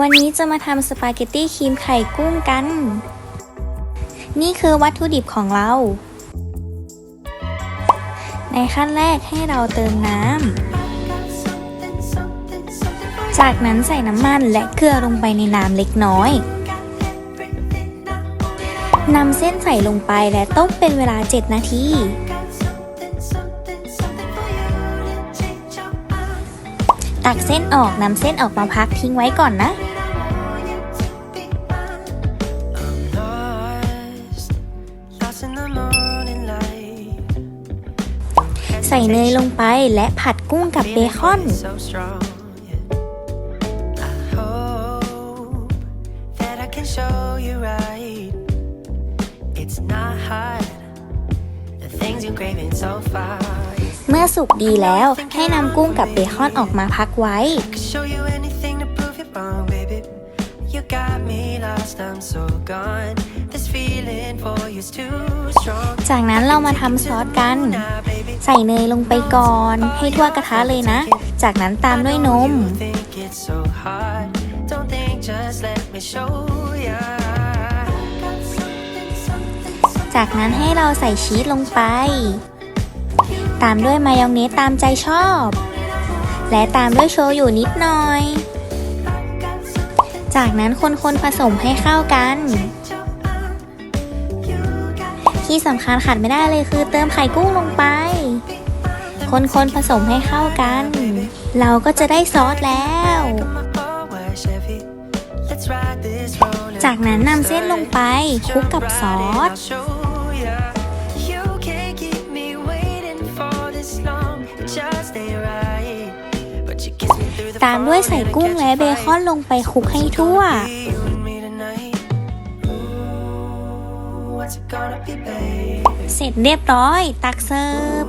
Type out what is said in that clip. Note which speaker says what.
Speaker 1: วันนี้จะมาทำสปาเกตตี้ครีมไข่กุ้งกัน นี่คือวัตถุดิบของเรา ในขั้นแรกให้เราเติมน้ำ จากนั้นใส่น้ำมันและเกลือลงไปในน้ำเล็กน้อยนำเส้นใส่ลงไปและต้มเป็นเวลา 7 นาที ตักเส้นออกนำเส้นออกมาพักทิ้งไว้ก่อนนะ ใส่เนยลงไปและผัดกุ้งกับเบคอน
Speaker 2: things you're craving so far.
Speaker 1: เมื่อสุกดีแล้วให้นำกุ้งกับเบคอนออกมาพักไว้
Speaker 2: Could show you anything to prove it wrong, baby. You got me lost, I'm so gone. This feeling for you's too strong.
Speaker 1: จากนั้นเรามาทำซอสกัน
Speaker 2: Now, baby.
Speaker 1: ใส่เนยลงไปก่อนให้ทั่วกระทะเลยนะ จากนั้นตามด้วยนม
Speaker 2: You think it's so hard. Don't think, just let me show ya.
Speaker 1: จากนั้นให้เราใส่ชีสลงไป ตามด้วยมายองเนสตามใจชอบ และตามด้วยโชยุนิดหน่อย จากนั้นคนๆผสมให้เข้ากัน ที่สำคัญขาดไม่ได้เลยคือเติมไข่กุ้งลงไป คนๆผสมให้เข้ากัน เราก็จะได้ซอสแล้วจากนั้นนำเส้นลงไปคลุกกับซอส ตามด้วยใส่กุ้งและเบคอนลงไปคลุกให้ทั่ว เสร็จเรียบร้อย ตักเสิร์ฟ